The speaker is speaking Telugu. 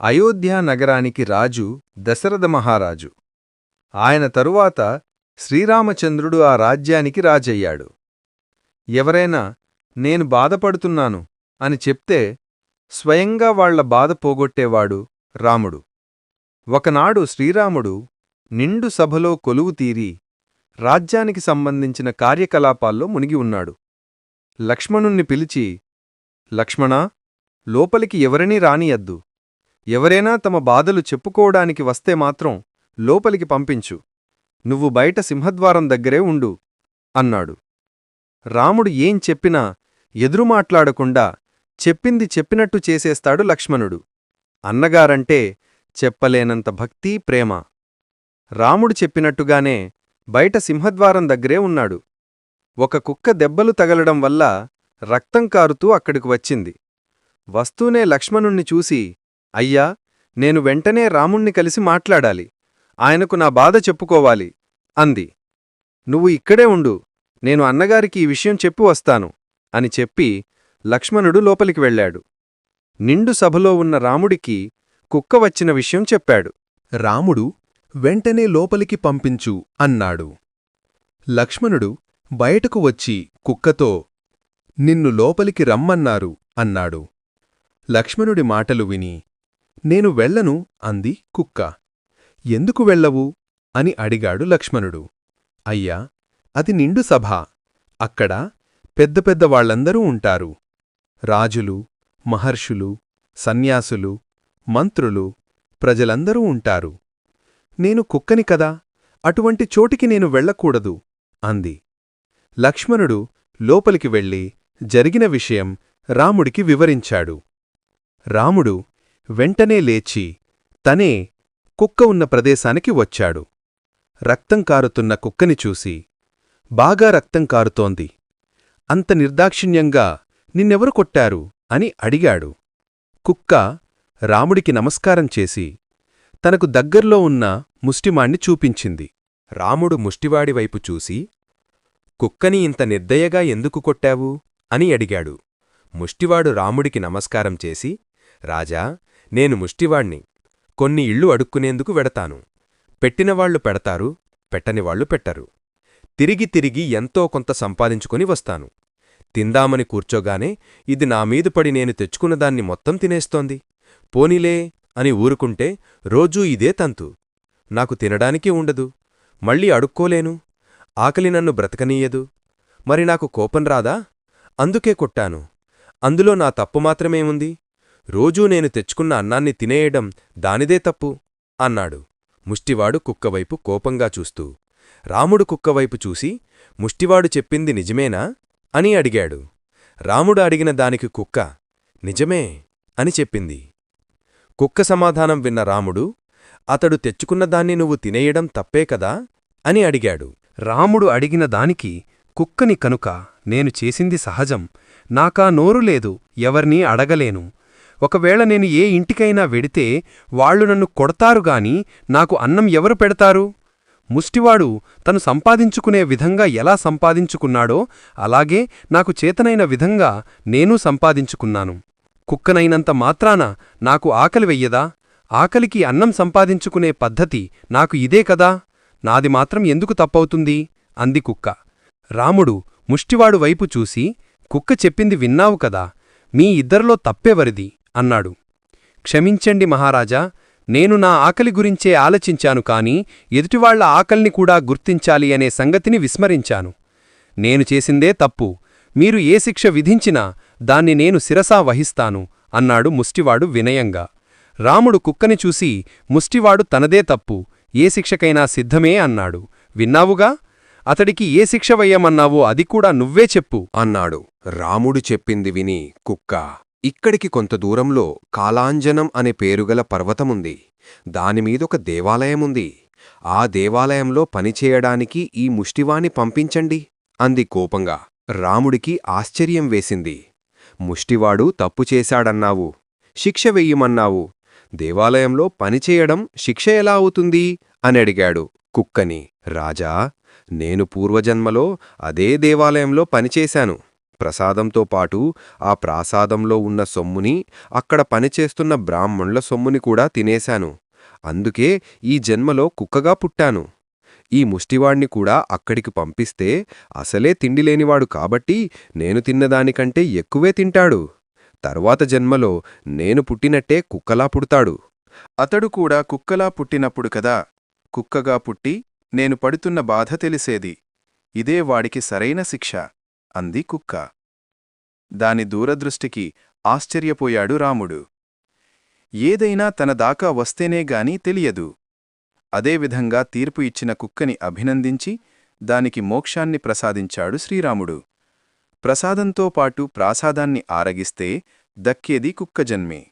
అయోధ్యా నగరానికి రాజు దశరథ మహారాజు. ఆయన తరువాత శ్రీరామచంద్రుడు ఆ రాజ్యానికి రాజయ్యాడు. ఎవరైనా నేను బాధపడుతున్నాను అని చెప్తే స్వయంగా వాళ్ళ బాధ పోగొట్టేవాడు రాముడు. ఒకనాడు శ్రీరాముడు నిండు సభలో కొలువు తీరి రాజ్యానికి సంబంధించిన కార్యకలాపాల్లో మునిగి ఉన్నాడు. లక్ష్మణుణ్ణి పిలిచి లక్ష్మణా లోపలికి ఎవరినీ రానియద్దు. ఎవరైనా తమ బాధలు చెప్పుకోవడానికి వస్తే మాత్రం లోపలికి పంపించు. నువ్వు బయట సింహద్వారం దగ్గరే ఉండు అన్నాడు. రాముడు ఏం చెప్పినా ఎదురుమాట్లాడకుండా చెప్పింది చెప్పినట్టు చేసేస్తాడు లక్ష్మణుడు. అన్నగారంటే చెప్పలేనంత భక్తి ప్రేమ. రాముడు చెప్పినట్టుగానే బయట సింహద్వారం దగ్గరే ఉన్నాడు. ఒక కుక్క దెబ్బలు తగలడం వల్ల రక్తం కారుతూ అక్కడికి వచ్చింది. వస్తూనే లక్ష్మణుణ్ణి చూసి అయ్యా నేను వెంటనే రాముణ్ణి కలిసి మాట్లాడాలి. ఆయనకు నా బాధ చెప్పుకోవాలి అంది. నువ్వు ఇక్కడే ఉండు నేను అన్నగారికి ఈ విషయం చెప్పి వస్తాను అని చెప్పి లక్ష్మణుడు లోపలికి వెళ్ళాడు. నిండు సభలో ఉన్న రాముడికి కుక్క వచ్చిన విషయం చెప్పాడు. రాముడు వెంటనే లోపలికి పంపించు అన్నాడు. లక్ష్మణుడు బయటకు వచ్చి కుక్కతో నిన్ను లోపలికి రమ్మన్నారు అన్నాడు. లక్ష్మణుడి మాటలు విని నేను వెళ్ళను అంది కుక్క. ఎందుకు వెళ్ళవు అని అడిగాడు లక్ష్మణుడు. అయ్యా అది నిండు సభ. అక్కడ పెద్ద పెద్ద వాళ్ళందరూ ఉంటారు. రాజులు మహర్షులు సన్యాసులు మంత్రులు ప్రజలందరూ ఉంటారు. నేను కుక్కని కదా అటువంటి చోటికి నేను వెళ్ళకూడదు అంది. లక్ష్మణుడు లోపలికి వెళ్ళి జరిగిన విషయం రాముడికి వివరించాడు. రాముడు వెంటనే లేచి తనే కుక్క ఉన్న ప్రదేశానికి వచ్చాడు. రక్తం కారుతున్న కుక్కని చూసి బాగా రక్తం కారుతోంది. అంత నిర్దాక్షిణ్యంగా నిన్నెవరు కొట్టారు అని అడిగాడు. కుక్క రాముడికి నమస్కారం చేసి తనకు దగ్గర్లో ఉన్న ముష్టిమాణ్ణి చూపించింది. రాముడు ముష్టివాడివైపు చూసి కుక్కని ఇంత నిర్దయగా ఎందుకు కొట్టావు? అని అడిగాడు. ముష్టివాడు రాముడికి నమస్కారం చేసి రాజా నేను ముష్టివాణ్ణి. కొన్ని ఇళ్ళు అడుక్కునేందుకు వెడతాను. పెట్టినవాళ్ళు పెడతారు పెట్టనివాళ్ళు పెట్టరు. తిరిగి తిరిగి ఎంతో కొంత సంపాదించుకుని వస్తాను. తిందామని కూర్చోగానే ఇది నా మీద పడి నేను తెచ్చుకున్నదాన్ని మొత్తం తినేస్తోంది. పోనీలే అని ఊరుకుంటే రోజూ ఇదే తంతు. నాకు తినడానికి ఉండదు. మళ్ళీ అడుక్కోలేను. ఆకలి నన్ను బ్రతకనీయదు. మరి నాకు కోపం రాదా? అందుకే కొట్టాను. అందులో నా తప్పు మాత్రమేముంది? రోజూ నేను తెచ్చుకున్న అన్నాన్ని తినేయడం దానిదే తప్పు అన్నాడు. ముష్టివాడు కుక్కవైపు కోపంగా చూస్తూ రాముడు కుక్కవైపు చూసి ముష్టివాడు చెప్పింది నిజమేనా అని అడిగాడు. రాముడు అడిగిన దానికి కుక్క నిజమే అని చెప్పింది. కుక్క సమాధానం విన్న రాముడు అతడు తెచ్చుకున్న దాన్ని నువ్వు తినేయడం తప్పే కదా అని అడిగాడు. రాముడు అడిగిన దానికి కుక్కని కనుక నేను చేసింది సహజం నాకా నోరు లేదు ఎవర్నీ అడగలేను ఒకవేళ నేను ఏ ఇంటికైనా వెడితే వాళ్ళు నన్ను కొడతారుగాని నాకు అన్నం ఎవరు పెడతారు? ముష్టివాడు తను సంపాదించుకునే విధంగా ఎలా సంపాదించుకున్నాడో అలాగే నాకు చేతనైన విధంగా నేనూ సంపాదించుకున్నాను. కుక్కనైనంత మాత్రాన నాకు ఆకలి వెయ్యదా? ఆకలికి అన్నం సంపాదించుకునే పద్ధతి నాకు ఇదే కదా? నాది మాత్రం ఎందుకు తప్పవుతుంది? అంది కుక్క. రాముడు ముష్టివాడు వైపు చూసి కుక్క చెప్పింది విన్నావు కదా మీ ఇద్దరిలో తప్పెవరిది? అన్నాడు. క్షమించండి మహారాజా నేను నా ఆకలి గురించే ఆలోచించాను కాని ఎదుటివాళ్ళ ఆకలిని కూడా గుర్తించాలి అనే సంగతిని విస్మరించాను. నేను చేసిందే తప్పు. మీరు ఏ శిక్ష విధించినా దాన్ని నేను శిరసా వహిస్తాను అన్నాడు ముష్టివాడు వినయంగా. రాముడు కుక్కని చూసి ముష్టివాడు తనదే తప్పు ఏ శిక్షకైనా సిద్ధమే అన్నాడు. విన్నావుగా? అతడికి ఏ శిక్ష వెయ్యమన్నావో అది కూడా నువ్వే చెప్పు అన్నాడు. రాముడు చెప్పింది విని కుక్క ఇక్కడికి కొంత దూరంలో కాలాంజనం అనే పేరుగల పర్వతముంది. దానిమీదొక దేవాలయముంది. ఆ దేవాలయంలో పనిచేయడానికి ఈ ముష్టివాణ్ణి పంపించండి అంది కోపంగా. రాముడికి ఆశ్చర్యం వేసింది. ముష్టివాడు తప్పు చేశాడన్నావు శిక్ష వెయ్యమన్నావు. దేవాలయంలో పనిచేయడం శిక్ష ఎలా అవుతుంది? అని అడిగాడు కుక్కని. రాజా నేను పూర్వజన్మలో అదే దేవాలయంలో పనిచేశాను ప్రసాదంతో పాటు ఆ ప్రాసాదంలో ఉన్న సొమ్ముని అక్కడ పనిచేస్తున్న బ్రాహ్మణుల సొమ్ముని కూడా తినేశాను. అందుకే ఈ జన్మలో కుక్కగా పుట్టాను. ఈ ముష్టివాణ్ణి కూడా అక్కడికి పంపిస్తే అసలే తిండిలేనివాడు కాబట్టి నేను తిన్నదానికంటే ఎక్కువే తింటాడు. తర్వాత జన్మలో నేను పుట్టినట్టే కుక్కలా పుడతాడు. అతడు కూడా కుక్కలా పుట్టినప్పుడు కదా కుక్కగా పుట్టి నేను పడుతున్న బాధ తెలిసేది. ఇదే వాడికి సరైన శిక్ష. అంది కుక్క. దాని దూరదృష్టికి ఆశ్చర్యపోయాడు రాముడు. ఏదైనా తన దాకా వస్తేనే గాని తెలియదు. అదేవిధంగా తీర్పు ఇచ్చిన కుక్కని అభినందించి దానికి మోక్షాన్ని ప్రసాదించాడు శ్రీరాముడు. ప్రసాదంతో పాటు ప్రాసాదాన్ని ఆరగిస్తే దక్కేది కుక్క జన్మే.